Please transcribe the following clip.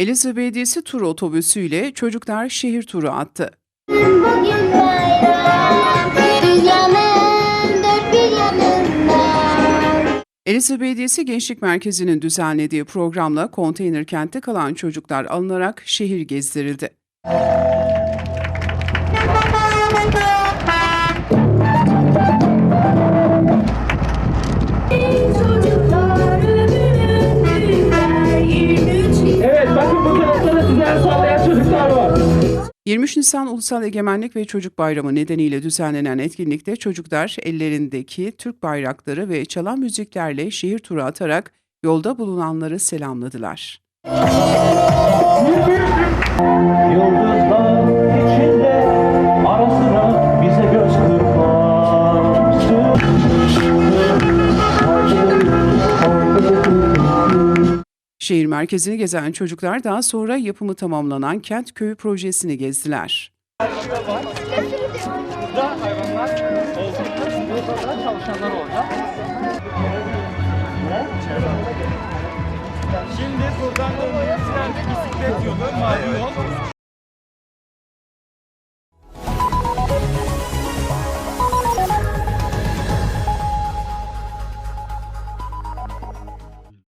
Elazığ Belediyesi tur otobüsüyle çocuklar şehir turu attı. Bugün bayram, dört bir. Elazığ Belediyesi Gençlik Merkezi'nin düzenlediği programla konteyner kentte kalan çocuklar alınarak şehir gezdirildi. 23 Nisan Ulusal Egemenlik ve Çocuk Bayramı nedeniyle düzenlenen etkinlikte çocuklar ellerindeki Türk bayrakları ve çalan müziklerle şehir turu atarak yolda bulunanları selamladılar. Şehir merkezini gezen çocuklar daha sonra yapımı tamamlanan Kent Köyü projesini gezdiler. Burada hayvanlar çalışanlar olacak. Şimdi buradan da bisiklet yolu, mavi yol.